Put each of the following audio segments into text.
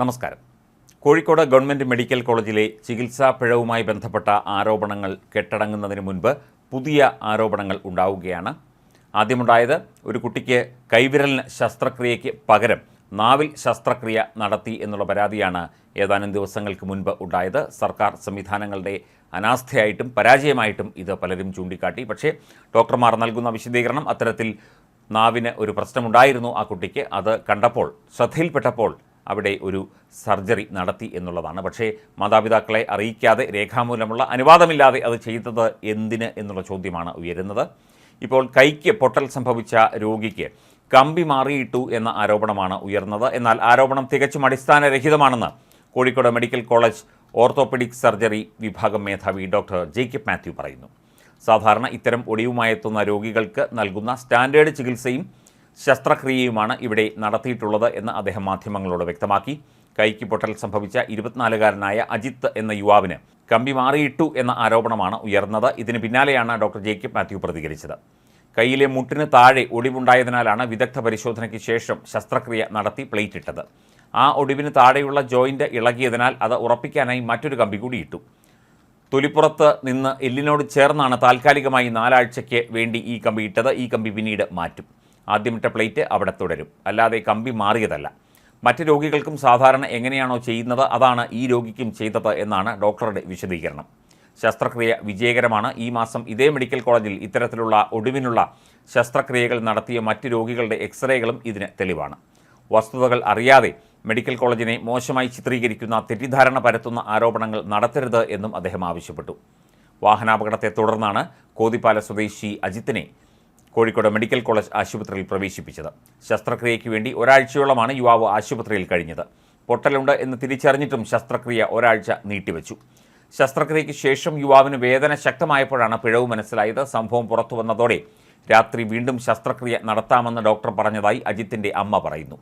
നമസ്കാരം. Kozhikode government medical കോളേജിലെ ചികിത്സാ പിഴവുമായി ബന്ധപ്പെട്ട ആരോപണങ്ങൾ കെട്ടടങ്ങുന്നതിന് മുൻപ് പുതിയ ആരോപണങ്ങൾ ഉണ്ടാവുകയാണ്. ആദ്യമുണ്ടായത് ഒരു കുട്ടിക്ക് കൈവിരലിന് ശസ്ത്രക്രിയയ്ക്ക് പകരം നാവിൽ ശസ്ത്രക്രിയ നടത്തി എന്നുള്ള പരാതിയാണ് ഏതാനും ദിവസങ്ങൾക്ക് മുൻപ് ഉണ്ടായത്. സർക്കാർ സംവിധാനങ്ങളുടെ അനാസ്ഥയായിട്ടും പരാജയമായിട്ടും ഇത് പലരും ചൂണ്ടിക്കാട്ടി. പക്ഷേ ഡോക്ടർമാർ നൽകുന്ന വിശദീകരണം അത്തരത്തിൽ നാവിന് ഒരു പ്രശ്നമുണ്ടായിരുന്നു ആ കുട്ടിക്ക്. അത് കണ്ടപ്പോൾ ശ്രദ്ധയിൽപ്പെട്ടപ്പോൾ അവിടെ ഒരു സർജറി നടത്തി എന്നുള്ളതാണ്. പക്ഷേ മാതാപിതാക്കളെ അറിയിക്കാതെ രേഖാമൂലമുള്ള അനുവാദമില്ലാതെ അത് ചെയ്തത് എന്തിന് എന്നുള്ള ചോദ്യമാണ് ഉയരുന്നത്. ഇപ്പോൾ കൈക്ക് പൊട്ടൽ സംഭവിച്ച രോഗിക്ക് കമ്പി മാറിയിട്ടു എന്ന ആരോപണമാണ് ഉയർന്നത്. എന്നാൽ ആരോപണം തികച്ചും അടിസ്ഥാനരഹിതമാണെന്ന് Kozhikode medical college orthopaedic surgery വിഭാഗം മേധാവി ഡോക്ടർ ജേക്കബ് മാത്യു പറയുന്നു. സാധാരണ ഇത്തരം ഒടിവുമായെത്തുന്ന രോഗികൾക്ക് നൽകുന്ന സ്റ്റാൻഡേർഡ് ചികിത്സയും ശസ്ത്രക്രിയയുമാണ് ഇവിടെ നടത്തിയിട്ടുള്ളത് എന്ന് അദ്ദേഹം മാധ്യമങ്ങളോട് വ്യക്തമാക്കി. കൈക്ക് പൊട്ടൽ സംഭവിച്ച ഇരുപത്തിനാലുകാരനായ അജിത്ത് എന്ന യുവാവിന് കമ്പി മാറിയിട്ടു എന്ന ആരോപണമാണ് ഉയർന്നത്. ഇതിന് പിന്നാലെയാണ് ഡോക്ടർ ജേക്കബ് മാത്യു പ്രതികരിച്ചത്. കൈയിലെ മുട്ടിന് താഴെ ഒടിവുണ്ടായതിനാലാണ് വിദഗ്ധ പരിശോധനയ്ക്ക് ശേഷം ശസ്ത്രക്രിയ നടത്തി പ്ലേറ്റ് ഇട്ടത് ആ ഒടിവിന് താഴെയുള്ള ജോയിന്റ് ഇളകിയതിനാൽ അത് ഉറപ്പിക്കാനായി മറ്റൊരു കമ്പി കൂടി ഇട്ടു തൊലിപ്പുറത്ത് നിന്ന് എല്ലിനോട് ചേർന്നാണ് താൽക്കാലികമായി നാലാഴ്ചയ്ക്ക് വേണ്ടി ഈ കമ്പി ഇട്ടത്. ഈ കമ്പി പിന്നീട് മാറ്റും. ആദ്യമിട്ട പ്ലേറ്റ് അവിടെ തുടരും. അല്ലാതെ കമ്പി മാറിയതല്ല. മറ്റ് രോഗികൾക്കും സാധാരണ എങ്ങനെയാണോ ചെയ്യുന്നത് അതാണ് ഈ രോഗിക്കും ചെയ്തത് എന്നാണ് ഡോക്ടറുടെ വിശദീകരണം. ശസ്ത്രക്രിയ വിജയകരമാണ്. ഈ മാസം ഇതേ മെഡിക്കൽ കോളേജിൽ ഇത്തരത്തിലുള്ള ഒടുവിനുള്ള ശസ്ത്രക്രിയകൾ നടത്തിയ മറ്റ് രോഗികളുടെ എക്സ്റേകളും ഇതിന് തെളിവാണ്. വസ്തുതകൾ അറിയാതെ മെഡിക്കൽ കോളേജിനെ മോശമായി ചിത്രീകരിക്കുന്ന തെറ്റിദ്ധാരണ പരത്തുന്ന ആരോപണങ്ങൾ നടത്തരുത് എന്നും അദ്ദേഹം ആവശ്യപ്പെട്ടു. വാഹനാപകടത്തെ തുടർന്നാണ് കോതിപ്പാല സ്വദേശി അജിത്തിനെ കോഴിക്കോട് മെഡിക്കൽ കോളേജ് ആശുപത്രിയിൽ പ്രവേശിപ്പിച്ചത്. ശസ്ത്രക്രിയയ്ക്ക് വേണ്ടി ഒരാഴ്ചയോളമാണ് യുവാവ് ആശുപത്രിയിൽ കഴിഞ്ഞത്. പൊട്ടലുണ്ട് എന്ന് തിരിച്ചറിഞ്ഞിട്ടും ശസ്ത്രക്രിയ ഒരാഴ്ച നീട്ടിവെച്ചു. ശസ്ത്രക്രിയയ്ക്ക് ശേഷം യുവാവിന് വേദന ശക്തമായപ്പോഴാണ് പിഴവ് മനസ്സിലായത്. സംഭവം പുറത്തു വന്നതോടെ രാത്രി വീണ്ടും ശസ്ത്രക്രിയ നടത്താമെന്ന് ഡോക്ടർ പറഞ്ഞതായി അജിത്തിന്റെ അമ്മ പറയുന്നു.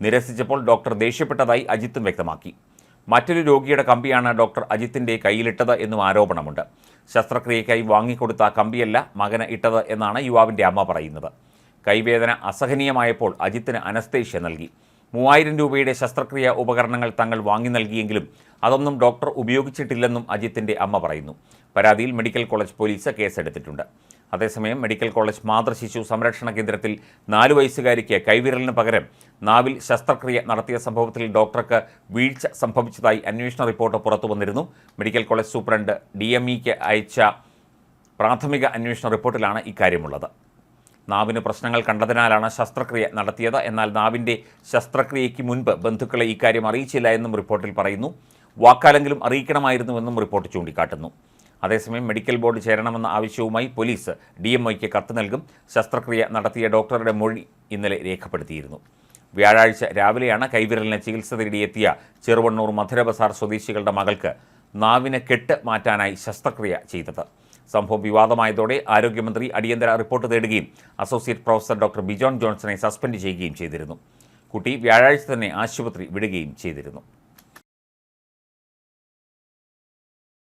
നിരസിച്ചപ്പോൾ ഡോക്ടർ ദേഷ്യപ്പെട്ടതായി അജിത്തും വ്യക്തമാക്കി. മറ്റൊരു രോഗിയുടെ കമ്പിയാണ് ഡോക്ടർ അജിത്തിന്റെ കയ്യിലിട്ടത് എന്നും ആരോപണമുണ്ട്. ശസ്ത്രക്രിയയ്ക്കായി വാങ്ങിക്കൊടുത്ത കമ്പിയല്ല മകന് ഇട്ടത് എന്നാണ് യുവാവിന്റെ അമ്മ പറയുന്നത്. കൈവേദന അസഹനീയമായപ്പോൾ അജിത്തിന് അനസ്തേഷ്യ നൽകി. മൂവായിരം രൂപയുടെ ശസ്ത്രക്രിയ ഉപകരണങ്ങൾ തങ്ങൾ വാങ്ങി നൽകിയെങ്കിലും അതൊന്നും ഡോക്ടർ ഉപയോഗിച്ചിട്ടില്ലെന്നും അജിത്തിന്റെ അമ്മ പറയുന്നു. പരാതിയിൽ മെഡിക്കൽ കോളേജ് പോലീസ് കേസെടുത്തിട്ടുണ്ട്. അതേസമയം മെഡിക്കൽ കോളേജ് മാതൃശിശു സംരക്ഷണ കേന്ദ്രത്തിൽ നാലു വയസ്സുകാരിക്ക് കൈവിരലിന് പകരം നാവിൽ ശസ്ത്രക്രിയ നടത്തിയ സംഭവത്തിൽ ഡോക്ടർക്ക് വീഴ്ച സംഭവിച്ചതായി അന്വേഷണ റിപ്പോർട്ട് പുറത്തു വന്നിരുന്നു. Medical college superintendent D M ഇക്ക് അയച്ച പ്രാഥമിക അന്വേഷണ റിപ്പോർട്ടിലാണ് ഇക്കാര്യമുള്ളത്. നാവിന് പ്രശ്നങ്ങൾ കണ്ടതിനാലാണ് ശസ്ത്രക്രിയ നടത്തിയത്. എന്നാൽ നാവിന്റെ ശസ്ത്രക്രിയയ്ക്ക് മുൻപ് ബന്ധുക്കളെ ഇക്കാര്യം അറിയിച്ചില്ല എന്നും റിപ്പോർട്ടിൽ പറയുന്നു. വാക്കാലെങ്കിലും അറിയിക്കണമായിരുന്നുവെന്നും റിപ്പോർട്ട് ചൂണ്ടിക്കാട്ടുന്നു. അതേസമയം മെഡിക്കൽ ബോർഡ് ചേരണമെന്ന ആവശ്യവുമായി പോലീസ് ഡി എം ഒയ്ക്ക് കത്ത് നൽകും. ശസ്ത്രക്രിയ നടത്തിയ ഡോക്ടറുടെ മൊഴി ഇന്നലെ രേഖപ്പെടുത്തിയിരുന്നു. വ്യാഴാഴ്ച രാവിലെയാണ് കൈവിരലിന് ചികിത്സ തേടിയെത്തിയ ചെറുവണ്ണൂർ മധുരബസാർ സ്വദേശികളുടെ മകൾക്ക് നാവിനെ കെട്ട് മാറ്റാനായി ശസ്ത്രക്രിയ ചെയ്തത്. സംഭവം വിവാദമായതോടെ ആരോഗ്യമന്ത്രി അടിയന്തര റിപ്പോർട്ട് തേടുകയും അസോസിയേറ്റ് പ്രൊഫസർ ഡോക്ടർ ബിജോൺ ജോൺസണെ സസ്പെൻഡ് ചെയ്യുകയും ചെയ്തിരുന്നു. കുട്ടി വ്യാഴാഴ്ച തന്നെ ആശുപത്രി വിടുകയും ചെയ്തിരുന്നു.